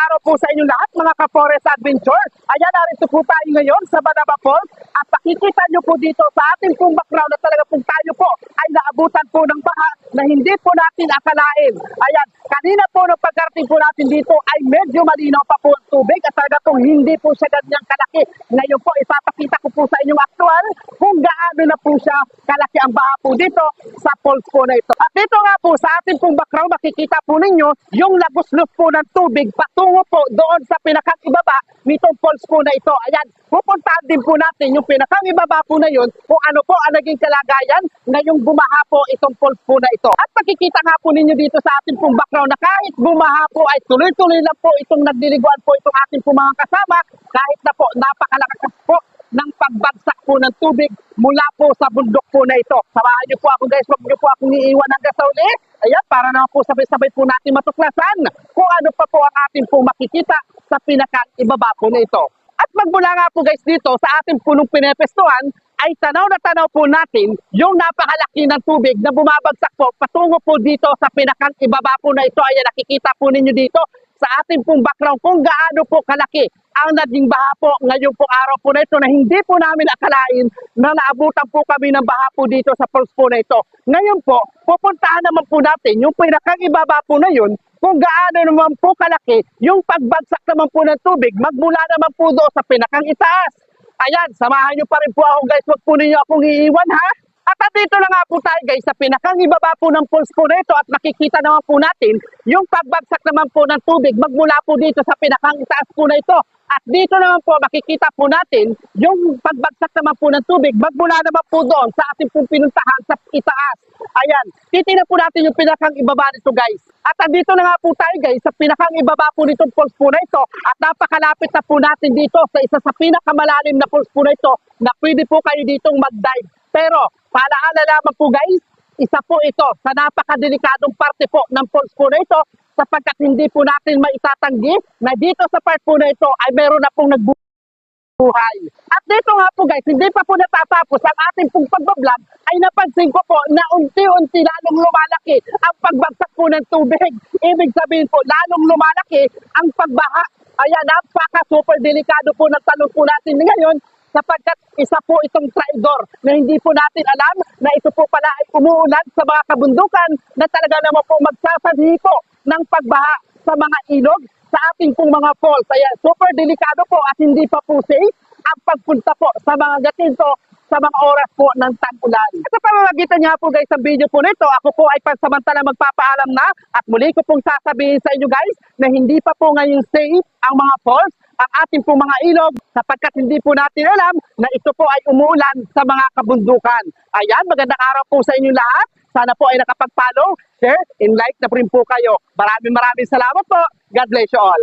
araw po sa inyong lahat mga ka-Forest Adventure. Ayan, narito po tayo ngayon sa Banaba Falls at makikita nyo po dito sa ating pong background na talaga po tayo po ay naabutan po ng baha na hindi po natin akalain. Ayan, kanina po nung pagkarating po natin dito ay medyo malinaw pa po ang tubig at talaga pong hindi po siya ganyang kalaki. Ngayon po ipapakita ko po sa inyong aktual kung gaano na po siya kalaki ang baha po dito sa falls po na ito. At dito nga po sa ating pong background makikita po ninyo yung lagos-los po ng tubig patungo po doon sa pinakang ibaba nitong falls po na ito. Ayan, pupuntahan din po natin yung pinakang ibaba po na yun kung ano po ang naging kalagayan ngayong bumaha po itong falls po na ito. At makikita nga po ninyo dito sa ating pong background na kahit bumaha po ay tuloy-tuloy lang po itong nagdiliguan po itong ating pong mga kasama kahit na po napakalakas po ng pagbagsak po ng tubig mula po sa bundok po na ito. Samahan niyo po ako guys, huwag niyo po akong iiwan hanggang sa uli. Ayan, para naman po sabay-sabay po natin matuklasan kung ano pa po ang ating po makikita sa pinakang ibaba po na ito. At magmula nga po guys dito sa ating punong pinepestuhan ay tanaw na tanaw po natin yung napakalaki ng tubig na bumabagsak po patungo po dito sa pinakang ibaba po na ito. Ayan, nakikita po ninyo dito sa ating pong background kung gaano po kalaki ang naging baha po ngayong po araw po na ito na hindi po namin akalain na naabutan po kami ng baha po dito sa falls po na ito. Ngayon po, pupuntahan naman po natin yung pinakang ibaba po na yun kung gaano naman po kalaki yung pagbagsak naman po ng tubig magmula naman po doon sa pinakang itaas. Ayan, samahan nyo pa rin po ako guys, wag po ninyo akong iiwan ha. At dito na nga po tayo guys sa pinakang ibaba po ng falls po na ito at makikita naman po natin yung pagbagsak naman po ng tubig magmula po dito sa pinakang itaas po na ito. At dito naman po makikita po natin yung pagbagsak naman po ng tubig magmula naman po doon sa ating pong pinuntahan sa itaas. Ayan, titignan po natin yung pinakang ibaba nito guys. At andito na nga po tayo guys sa pinakang ibaba po nitong falls po na ito at napakalapit na po natin dito sa isa sa pinakamalalim na falls po na ito na pwede po kayo ditong mag-dive. Pero paalaala lamang po guys, isa po ito sa napakadelikadong parte po ng falls po na ito sapagkat hindi po natin maitatanggi na dito sa part po na ito ay meron na pong nagbuhay. At dito nga po guys, hindi pa po natatapos ang ating pong pagbablog ay napansin ko po na unti-unti lalong lumalaki ang pagbagsak po ng tubig. Ibig sabihin po, lalong lumalaki ang pagbaha. Ayan, napaka super delikado po ng talong po natin ngayon sapagkat isa po itong traidor na hindi po natin alam na ito po pala ay umuulan sa mga kabundukan na talaga naman po magsasadhi po ng pagbaha sa mga ilog sa ating pong mga falls. Ayan, super delikado po at hindi pa po safe ang pagpunta po sa mga gatinto sa mga oras po ng tag-ulan. At sa pamamagitan niya po guys sa video po nito, ako po ay pansamantala magpapaalam na at muli ko pong sasabihin sa inyo guys na hindi pa po ngayon safe ang mga falls ang ating pong mga ilog sapagkat hindi po natin alam na ito po ay umuulan sa mga kabundukan. Ayan, magandang araw po sa inyo lahat. Sana po ay nakapag-follow, share, and like na po rin po kayo. Maraming maraming salamat po. God bless you all.